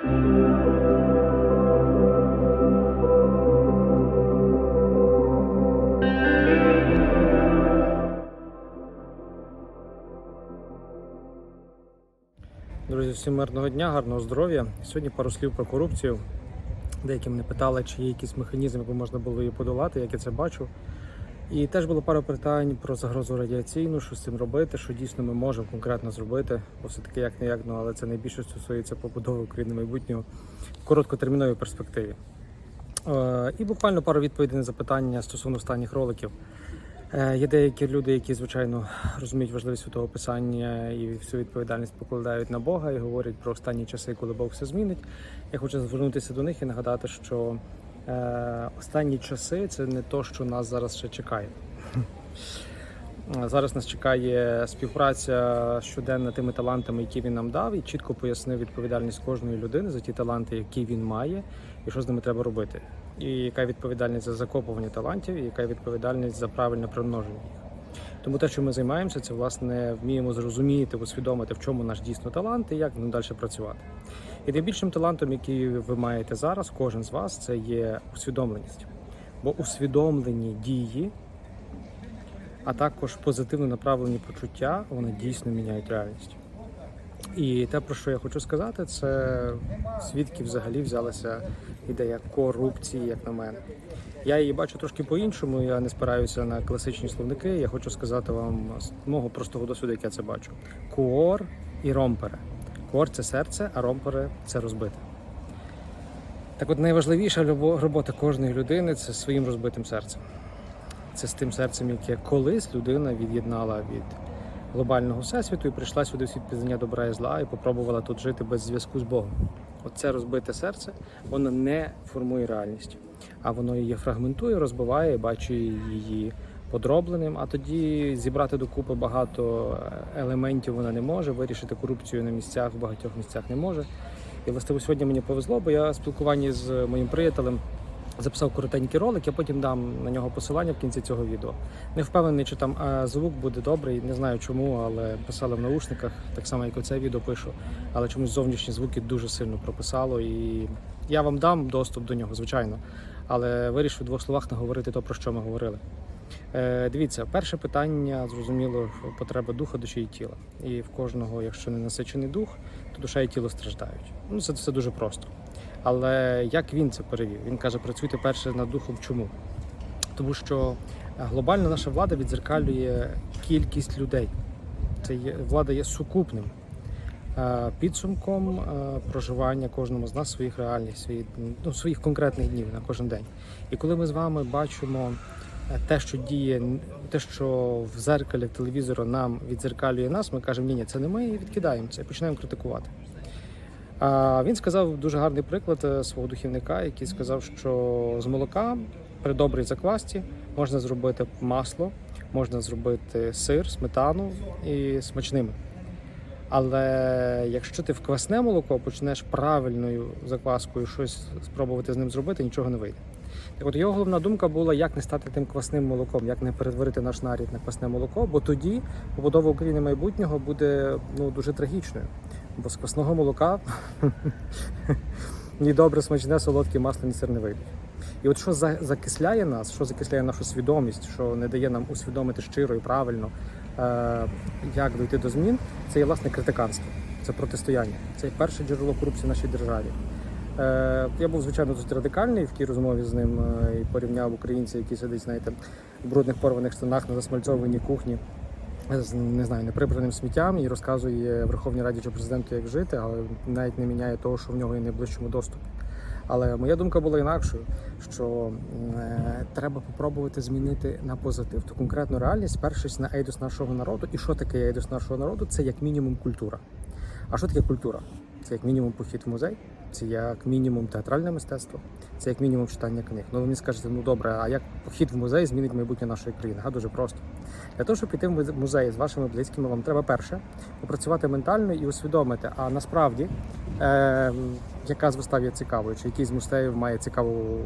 Друзі, всім мирного дня, гарного здоров'я. Сьогодні пару слів про корупцію. Деякі мене питали, чи є якийсь механізм, якби можна було її подолати, як я це бачу. І теж було пару питань про загрозу радіаційну, що з цим робити, що дійсно ми можемо конкретно зробити, бо все-таки як не як, ну, але це найбільше стосується побудови України майбутнього в короткотерміновій перспективі. Е, і буквально пару відповідей на запитання стосовно останніх роликів. Е, Є деякі люди, які звичайно розуміють важливість святого писання і всю відповідальність покладають на Бога і говорять про останні часи, коли Бог все змінить. Я хочу звернутися до них і нагадати, що останні часи це не то, що нас зараз ще чекає. Зараз нас чекає співпраця щоденна тими талантами, які він нам дав, і чітко пояснив відповідальність кожної людини за ті таланти, які він має, і що з ними треба робити. І яка відповідальність за закопування талантів, і яка відповідальність за правильне примноження їх. Тому те, що ми займаємося, це власне вміємо зрозуміти, усвідомити, в чому наш дійсно талант і як ним далі працювати. І найбільшим талантом, який ви маєте зараз, кожен з вас, це є усвідомленість. Бо усвідомлені дії а також позитивно направлені почуття, вони дійсно міняють реальність. І те, про що я хочу сказати, це звідки взагалі взялася ідея корупції, як на мене. Я її бачу трошки по-іншому, я не спираюся на класичні словники. Я хочу сказати вам з мого простого досвіду, як я це бачу. Куор і ромпере. Куор це серце, а ромпере це розбите. Так от найважливіша робота кожної людини це своїм розбитим серцем. Це з тим серцем, яке колись людина від'єднала від глобального всесвіту і прийшла сюди в світ пізнання добра і зла і попробувала тут жити без зв'язку з Богом. Оце розбите серце, воно не формує реальність, а воно її фрагментує, розбиває, бачить її подробленим. А тоді зібрати докупи багато елементів вона не може, вирішити корупцію на місцях, в багатьох місцях не може. І власне сьогодні мені повезло, бо я в спілкуванні з моїм приятелем записав коротенький ролик, я потім дам на нього посилання в кінці цього відео. Не впевнений, чи там е, звук буде добрий, не знаю чому, але писали в наушниках, так само як оце відео пишу. Але чомусь зовнішні звуки дуже сильно прописало. І я вам дам доступ до нього, звичайно. Але вирішив в двох словах наговорити то, про що ми говорили. Е, дивіться, перше питання, зрозуміло, потреба духа, душі і тіла. І в кожного, якщо не насичений дух, то душа і тіло страждають. Ну, це все дуже просто. Але як він це перевів? Він каже, працюйте перше над духом. Чому? Тому що глобально наша влада відзеркалює кількість людей. Це є влада є сукупним е, підсумком е, проживання кожному з нас своїх реальних, своїх, ну, своїх конкретних днів на кожен день. І коли ми з вами бачимо те, що діє, те, що в зеркалі телевізора нам відзеркалює нас, ми кажемо, ні, ні, це не ми і відкидаємо це, починаємо критикувати. А він сказав дуже гарний приклад е, свого духівника, який сказав, що з молока при добрій заквасті можна зробити масло, можна зробити сир, сметану і смачними. Але якщо ти в квасне молоко почнеш правильною закваскою щось спробувати з ним зробити, нічого не вийде. Так от його головна думка була, як не стати тим квасним молоком, як не перетворити наш нарід на квасне молоко, бо тоді побудова України майбутнього буде ну, дуже трагічною. Бо з квасного молока ні добре, смачне, солодке масло, ні сир не вийде. І от що закисляє нас, що закисляє нашу свідомість, що не дає нам усвідомити щиро і правильно, е, як дойти до змін, це є власне критиканство, це протистояння, це перше джерело корупції в нашій державі. Е, я був звичайно досить радикальний в тій розмові з ним е, і порівняв українця, який сидить, знаєте, в брудних порваних штанах на засмальцованій кухні з не знаю, неприбраним сміттям і розказує Верховній Раді чи президенту, як жити, але навіть не міняє того, що в нього є найближчому доступі. Але моя думка була інакшою, що е, треба попробувати змінити на позитив ту конкретну реальність, спершись на ейдос нашого народу. І що таке ейдос нашого народу? Це як мінімум культура. А що таке культура? Це як мінімум похід в музей, це як мінімум театральне мистецтво, це як мінімум читання книг. Ну ви мені скажете, ну добре, а як похід в музей змінить майбутнє нашої країни? Га, дуже просто. Для того, щоб піти в музей з вашими близькими, вам треба перше попрацювати ментально і усвідомити, а насправді е, яка з вистав є цікавою, чи який з музеїв має цікаву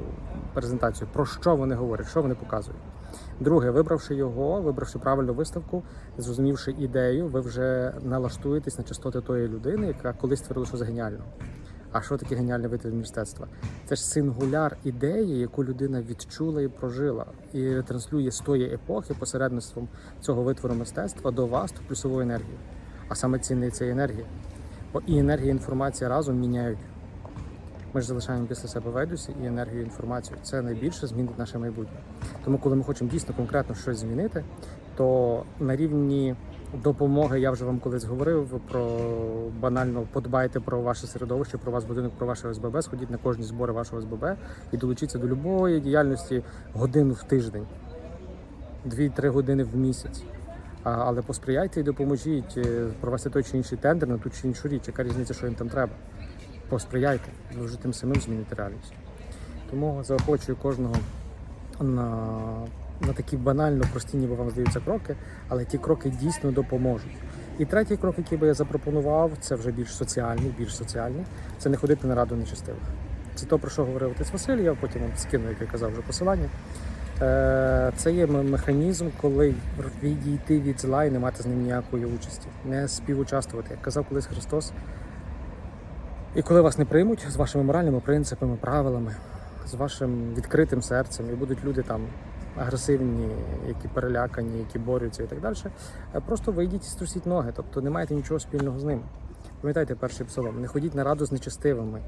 презентацію, про що вони говорять, що вони показують. Друге, вибравши його, вибравши правильну виставку, зрозумівши ідею, ви вже налаштуєтесь на частоти тої людини, яка колись твердила, що це геніально. А що таке геніальний витвір мистецтва? Це ж сингуляр ідеї, яку людина відчула і прожила, і транслює з тої епохи посередництвом цього витвору мистецтва до вас ту плюсову енергію. А саме цінний це енергія. Бо і енергія, і інформація разом міняють. Ми ж залишаємо після себе ведусі і енергію, і інформацію. Це найбільше змінить наше майбутнє. Тому, коли ми хочемо дійсно конкретно щось змінити, то на рівні допомоги я вже вам колись говорив про банально подбайте про ваше середовище, про ваш будинок, про ваше ОСББ, сходіть на кожні збори вашого ОСББ і долучіться до любої діяльності годину в тиждень, 2-3 години в місяць. Але посприяйте і допоможіть е, провести той чи інший тендер на ту чи іншу річ. Яка різниця, що їм там треба? Посприяйте, ви вже тим самим зміните реальність. Тому заохочую кожного на, на такі банально прості, ніби вам здаються кроки, але ті кроки дійсно допоможуть. І третій крок, який би я запропонував, це вже більш соціальний, більш соціальний. Це не ходити на раду нечестивих. Це то, про що говорив отець Василь, я потім вам скину, як я казав, вже посилання. Е, Це є механізм, коли відійти від зла і не мати з ним ніякої участі, не співучаствувати. Як казав колись Христос, і коли вас не приймуть з вашими моральними принципами, правилами, з вашим відкритим серцем, і будуть люди там агресивні, які перелякані, які борються і так далі, е, просто вийдіть і струсіть ноги, тобто не маєте нічого спільного з ним. Пам'ятайте перший псалом, не ходіть на раду з нечестивими.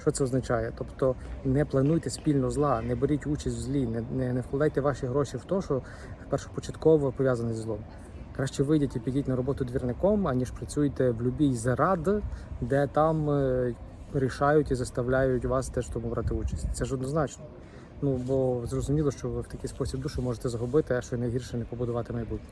Що це означає? Тобто не плануйте спільно зла, не беріть участь в злі, не, не, не вкладайте ваші гроші в те, що першопочатково пов'язане зі злом. Краще вийдіть і підіть на роботу двірником, аніж працюйте в любій зарад, де там е, рішають і заставляють вас теж тому брати участь. Це ж однозначно. Ну бо зрозуміло, що ви в такий спосіб душу можете загубити, а що найгірше не побудувати майбутнє.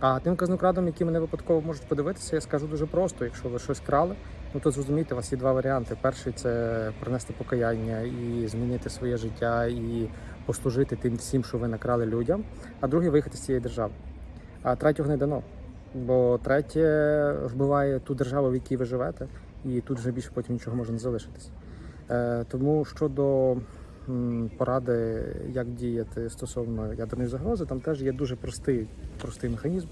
А тим казнокрадам, які мене випадково можуть подивитися, я скажу дуже просто: якщо ви щось крали, ну то зрозумійте, у вас є два варіанти. Перший це принести покаяння і змінити своє життя і послужити тим всім, що ви накрали людям. А другий виїхати з цієї держави. А третього не дано. Бо третє вбиває ту державу, в якій ви живете, і тут вже більше потім нічого може не залишитись. Е, тому щодо поради, як діяти стосовно ядерної загрози, там теж є дуже простий, простий механізм.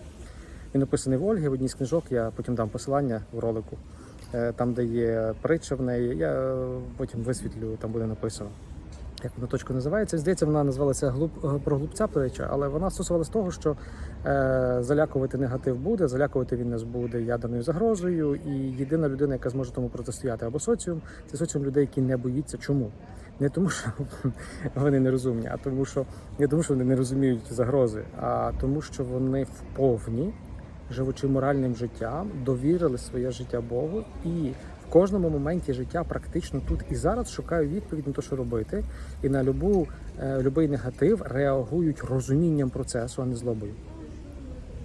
Він написаний в Ольгі в одній з книжок, я потім дам посилання в ролику, е, там, де є притча в неї. Я потім висвітлю, там буде написано. Як вона точка називається? Здається, вона називалася глуп е, про глупця притча, але вона стосувалася того, що е, залякувати негатив буде, залякувати він нас буде ядерною загрозою. І єдина людина, яка зможе тому протистояти, або соціум, це соціум людей, які не боїться. Чому? Не тому, що вони нерозумні, а тому, що не тому, що вони не розуміють загрози, а тому, що вони вповні, живучи моральним життям, довірили своє життя Богу і в кожному моменті життя, практично тут і зараз, шукають відповідь на те, що робити, і на любу, е, любий негатив реагують розумінням процесу, а не злобою.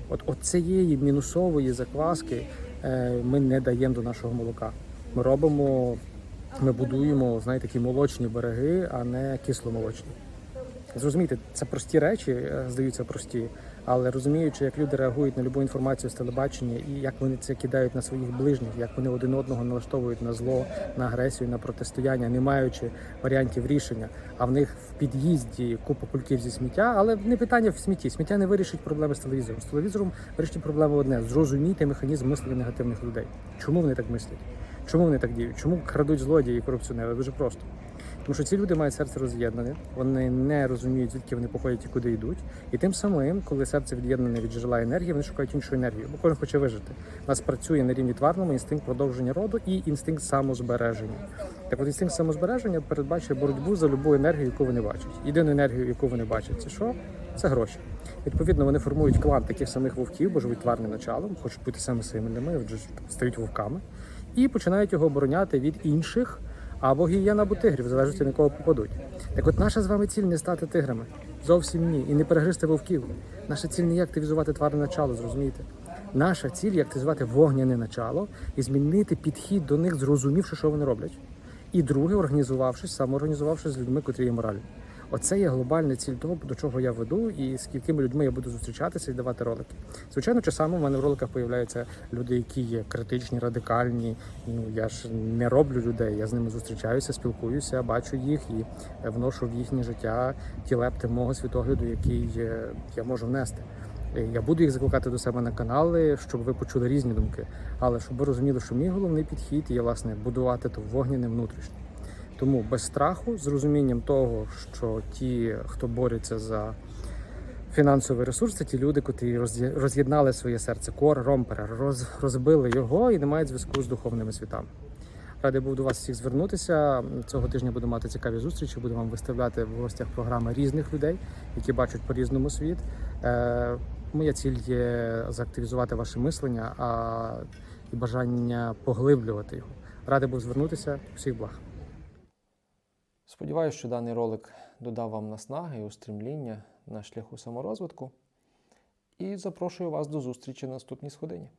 От, от цієї мінусової закваски е, ми не даємо до нашого молока. Ми робимо, ми будуємо, знаєте, такі молочні береги, а не кисломолочні. Зрозумійте, це прості речі, е, здаються прості, але розуміючи, як люди реагують на любу інформацію з телебачення і як вони це кидають на своїх ближніх, як вони один одного налаштовують на зло, на агресію, на протистояння, не маючи варіантів рішення. А в них в під'їзді купа кульків зі сміття, але не питання в смітті. Сміття не вирішить проблеми з телевізором. З телевізором вирішить проблему одне: зрозумійте механізм мислення негативних людей. Чому вони так мислять? Чому вони так діють? Чому крадуть злодії і корупціонери? Дуже просто. Тому що ці люди мають серце роз'єднане, вони не розуміють, звідки вони походять і куди йдуть. І тим самим, коли серце від'єднане від джерела енергії, вони шукають іншу енергію, бо кожен хоче вижити. У нас працює на рівні тварному інстинкт продовження роду і інстинкт самозбереження. Так от інстинкт самозбереження передбачує боротьбу за любу енергію, яку вони бачать. Єдину енергію, яку вони бачать, це що? Це гроші. Відповідно, вони формують клан таких самих вовків, бо живуть тварним началом, хочуть бути саме сильними, стають вовками, і починають його обороняти від інших або гієна або тигрів, залежності на кого попадуть. Так от наша з вами ціль не стати тиграми. Зовсім ні. І не перегризти вовків. Наша ціль не є активізувати тварне начало, зрозумієте. Наша ціль є активізувати вогняне начало і змінити підхід до них, зрозумівши, що вони роблять. І друге, організувавшись, самоорганізувавшись з людьми, котрі є моральні. Оце є глобальна ціль того, до чого я веду, і з якими людьми я буду зустрічатися і давати ролики. Звичайно, часами в мене в роликах появляються люди, які є критичні, радикальні. Ну я ж не роблю людей. Я з ними зустрічаюся, спілкуюся, бачу їх і вношу в їхнє життя ті лепти мого світогляду, який е, я можу внести. Е, Я буду їх закликати до себе на канали, щоб ви почули різні думки. Але щоб ви розуміли, що мій головний підхід є власне будувати то вогняне внутрішнє. Тому без страху, з розумінням того, що ті, хто бореться за фінансовий ресурс, це ті люди, котрі роз'єднали своє серце, кор ромпера, роз, розбили його і не мають зв'язку з духовними світами. Радий був до вас всіх звернутися. Цього тижня буду мати цікаві зустрічі. Буду вам виставляти в гостях програми різних людей, які бачать по-різному світ. Е, моя ціль є заактивізувати ваше мислення а, і бажання поглиблювати його. Радий був звернутися. Всіх благ. Сподіваюся, що даний ролик додав вам наснаги і устрімління на шляху саморозвитку. І запрошую вас до зустрічі на наступній сходині.